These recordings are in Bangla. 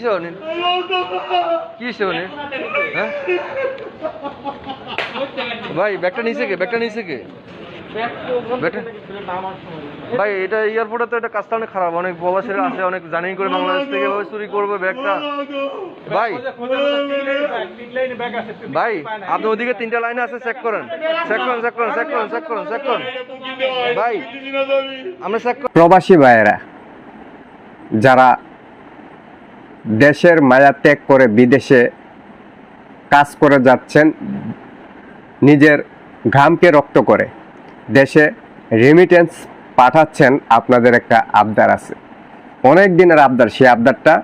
কিসে অনিল কিসে অনিল হ্যাঁ? ভাই, ব্যাগটা নিচে কে? ব্যাগটা নিচে কে? ভাই, এটা এয়ারপোর্টে তো এটা কাজটা অনেক খারাপ। অনেক অনেক করে বাংলাদেশ থেকে চুরি করবে ব্যাগটা। ভাই ভাই, আপনি ওদিকে তিনটা লাইনে আছে চেক করেন। চেক করেন চেক করেন চেক করেন চেক করেন চেক করেন। ভাই, আমরা চেক প্রবাসী ভাইয়েরা, যারা দেশের মায়া ত্যাগ করে বিদেশে কাজ করে যাচ্ছেন, নিজের ঘামকে রক্ত করে দেশে রেমিটেন্স পাঠাচ্ছেন আপনাদের একটা আবদার আছে। অনেক দিনের আবদার, সেই আবদারটা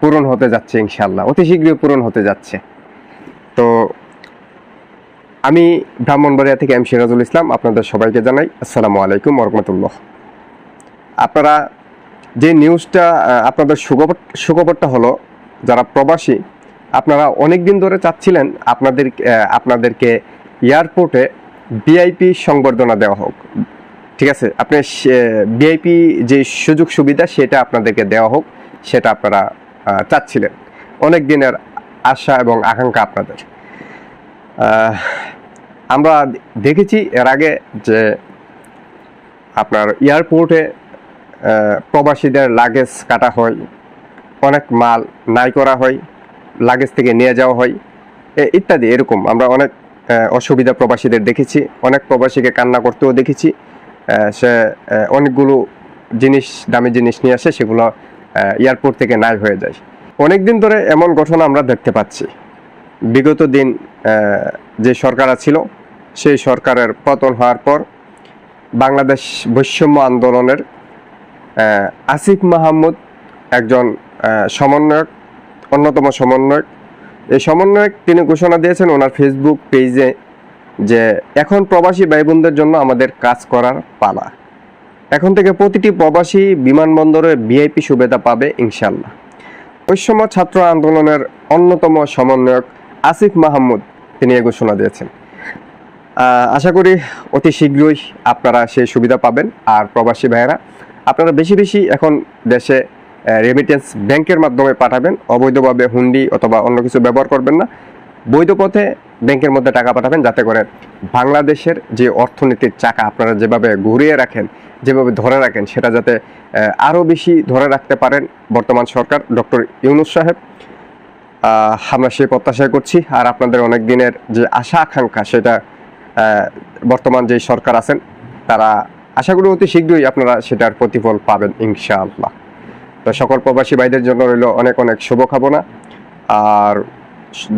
পূরণ হতে যাচ্ছে ইনশাল্লাহ অতি শীঘ্রই পূরণ হতে যাচ্ছে। তো আমি ব্রাহ্মণবাড়িয়া থেকে এম সিরাজুল ইসলাম, আপনাদের সবাইকে জানাই আসসালামু আলাইকুম রহমতুল্লাহ। আপনারা যে নিউজটা আপনাদের সুখবর, সুখবরটা হলো, যারা প্রবাসী, আপনারা অনেক দিন ধরে চাচ্ছিলেন আপনাদের আপনাদেরকে এয়ারপোর্টে ভিআইপি সংবর্ধনা দেওয়া হোক। ঠিক আছে? আপনি ভিআইপি যে সুযোগ সুবিধা, সেটা আপনাদেরকে দেওয়া হোক, সেটা আপনারা চাচ্ছিলেন। অনেক দিনের আশা এবং আকাঙ্ক্ষা আপনাদের। আমরা দেখেছি এর আগে যে আপনার এয়ারপোর্টে প্রবাসীদের লাগেজ কাটা হয়, অনেক মাল নাই করা হয় লাগেজ থেকে নিয়ে যাওয়া হয় ইত্যাদি এরকম। আমরা অনেক অসুবিধা প্রবাসীদের দেখেছি, অনেক প্রবাসীকে কান্না করতেও দেখেছি সে অনেকগুলো জিনিস, দামি জিনিস নিয়ে আসে, সেগুলো এয়ারপোর্ট থেকে নাই হয়ে যায়। অনেক দিন ধরে এমন ঘটনা আমরা দেখতে পাচ্ছি। বিগত দিন যে সরকার ছিল সেই সরকারের পতন হওয়ার পর বাংলাদেশ বৈষম্য আন্দোলনের আসিফ মাহমুদ একজন সমন্বয়ক, অন্যতম সমন্বয়ক। এই সমন্বয়ক তিনি ঘোষণা দিয়েছেন ওনার ফেসবুক পেজে যে এখন প্রবাসী ভাই বোনদের জন্য আমাদের কাজ করার পালা। এখন থেকে প্রতিটি প্রবাসী বিমানবন্দরে ভিআইপি সুবিধা পাবে ইনশাল্লাহ বৈষম্য ছাত্র আন্দোলনের অন্যতম সমন্বয়ক আসিফ মাহমুদ তিনি এই ঘোষণা দিয়েছেন। আশা করি অতি শীঘ্রই আপনারা সেই সুবিধা পাবেন। আর প্রবাসী ভাইয়েরা আপনারা বেশি বেশি এখন দেশে রেমিটেন্স ব্যাংকের মাধ্যমে পাঠাবেন, অবৈধভাবে হুন্ডি অথবা অন্য কিছু ব্যবহার করবেন না। বৈধ পথে ব্যাংকের মধ্যে টাকা পাঠাবেন, যাতে করে বাংলাদেশের যে অর্থনীতির চাকা আপনারা যেভাবে ঘুরিয়ে রাখেন, যেভাবে ধরে রাখেন, সেটা যাতে আরও বেশি ধরে রাখতে পারেন বর্তমান সরকার। ডক্টর ইউনুস সাহেব আমরা সেই প্রত্যাশা করছি আর আপনাদের অনেক দিনের যে আশা আকাঙ্ক্ষা সেটা বর্তমান যে সরকার আছেন, তারা আশা করি অতি শীঘ্রই আপনারা সেটার প্রতিফল পাবেন, ইনশাআল্লাহ। তো সকল প্রবাসী ভাইদের জন্য রইল অনেক অনেক শুভকামনা। আর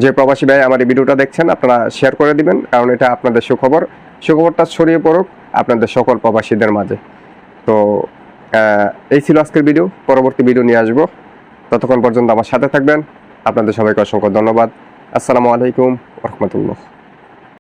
যে প্রবাসী ভাই আমার এই ভিডিওটা দেখছেন, আপনারা শেয়ার করে দিবেন, কারণ এটা আপনাদের সুখবর। সুখবরটা ছড়িয়ে পড়ুক আপনাদের সকল প্রবাসীদের মাঝে। তো এই ছিল আজকের ভিডিও। পরবর্তী ভিডিও নিয়ে আসব। ততক্ষণ পর্যন্ত আমার সাথে থাকবেন। আপনাদের সবাইকে অসংখ্য ধন্যবাদ। আসসালামু আলাইকুম রহমতুল্লাহ।